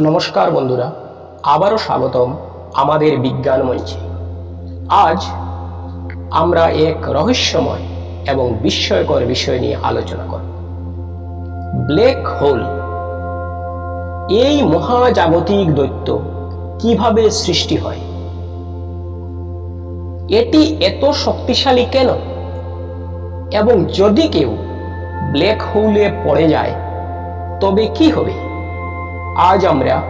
নমস্কার বন্ধুরা, আবারও স্বাগতম আমাদের বিজ্ঞান মঞ্চে আজ আমরা এক রহস্যময় এবং বিস্ময়কর বিষয় নিয়ে আলোচনা করব। Black hole. এই মহাজাগতিক দৈত্য কীভাবে সৃষ্টি হয়? এটি এত শক্তিশালী কেন? এবং যদি কেউ ব্ল্যাক হোলে পড়ে যায়, তবে কি হবে? আজ আমরা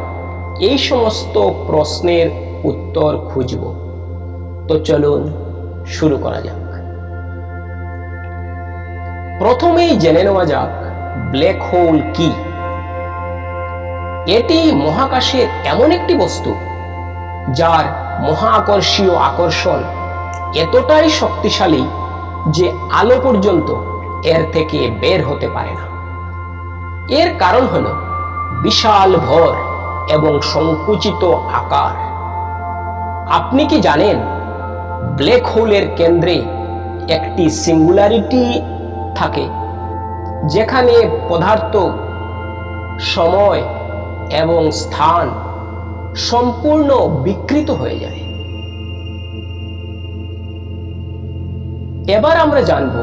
এই সমস্ত প্রশ্নের উত্তর খুঁজব। তো চলুন শুরু করা যাক। প্রথমেই জেনে নেওয়া যাক ব্ল্যাক হোল কি? এটি মহাকাশের এমন একটি বস্তু যার মহাকর্ষীয় আকর্ষণ এতটাই শক্তিশালী যে আলো পর্যন্ত এর থেকে বের হতে পারে না। এর কারণ হলো বিশাল ভর এবং সংকুচিত আকার। আপনি কি জানেন, ব্ল্যাক হোলের কেন্দ্রে একটি সিঙ্গুলারিটি থাকে, যেখানে পদার্থ, সময় এবং স্থান সম্পূর্ণ বিকৃত হয়ে যায়। এবার আমরা জানব,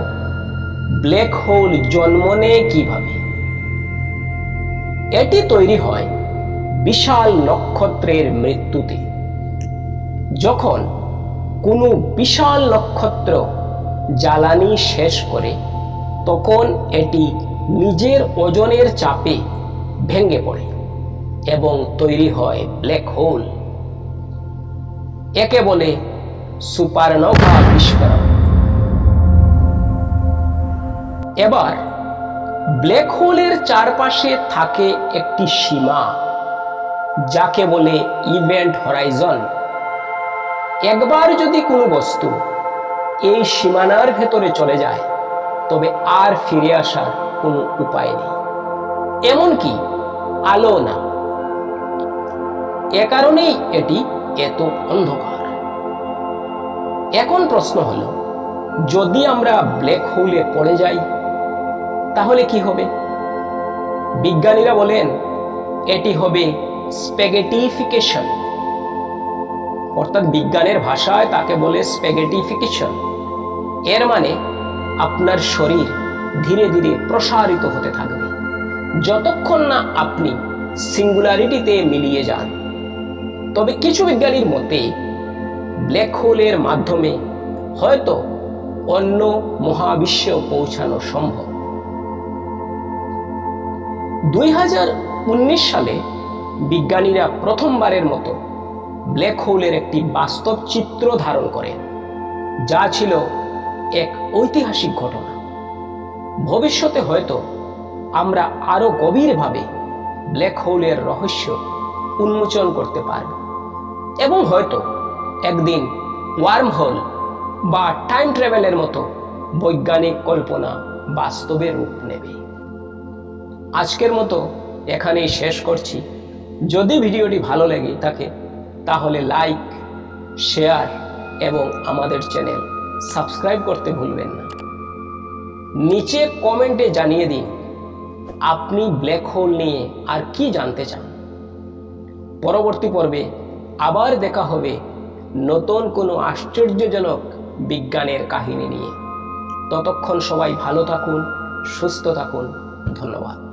ব্ল্যাক হোল জন্ম নেয় কীভাবে? এটি তৈরি হয় বিশাল নক্ষত্রের মৃত্যুতে। যখন কোনো বিশাল নক্ষত্র জ্বালানি শেষ করে, তখন এটি নিজের ওজনের চাপে ভেঙে পড়ে এবং তৈরি হয় ব্ল্যাক হোল। একে বলে সুপারনোভা বিস্ফোরণ এবার ব্ল্যাক হোলের চারপাশে থাকে একটি সীমা, যাকে বলে ইভেন্ট হরাইজন। একবার যদি কোনো বস্তু এই সীমানার ভেতরে চলে যায়, তবে আর ফিরে আসার কোনো উপায় নেই। এমনকি আলো না। এ কারণেই এটি এত অন্ধকার। এখন প্রশ্ন হলো, যদি আমরা ব্ল্যাক হোলে পড়ে যাই তাহলে কি হবে? বিজ্ঞানীরা বলেন, এটি হবে স্পেগেটিফিকেশন। অর্থাৎ বিজ্ঞানের ভাষায় তাকে বলে স্পেগেটিফিকেশন। এর মানে আপনার শরীর ধীরে ধীরে প্রসারিত হতে থাকবে। যতক্ষণ না আপনি সিঙ্গুলারিটিতে মিলিয়ে যান। তবে কিছু বিজ্ঞানীর মতে, ব্ল্যাক হোলের মাধ্যমে হয়তো অন্য মহাবিশ্বেও পৌঁছানো সম্ভব। দুই হাজার উনিশ সালে বিজ্ঞানীরা প্রথমবারের মতো ব্ল্যাক হোলের একটি বাস্তব চিত্র ধারণ করেন, যা ছিল এক ঐতিহাসিক ঘটনা। ভবিষ্যতে হয়তো আমরা আরও গভীরভাবে ব্ল্যাক হোলের রহস্য উন্মোচন করতে পারব এবং হয়তো একদিন ওয়ার্ম হোল বা টাইম ট্রাভেলের মতো বৈজ্ঞানিক কল্পনা বাস্তবে রূপ নেবে। আজকের মতো এখানেই শেষ করছি। যদি ভিডিওটি ভালো লেগে থাকে, তাহলে লাইক শেয়ার এবং আমাদের চ্যানেল সাবস্ক্রাইব করতে ভুলবেন না। নিচে কমেন্টে জানিয়ে দিন, আপনি ব্ল্যাক হোল নিয়ে আর কি জানতে চান? পরবর্তী পর্বে আবার দেখা হবে নতুন কোনো আশ্চর্যজনক বিজ্ঞানের কাহিনী নিয়ে। ততক্ষণ সবাই ভালো থাকুন, সুস্থ থাকুন। ধন্যবাদ।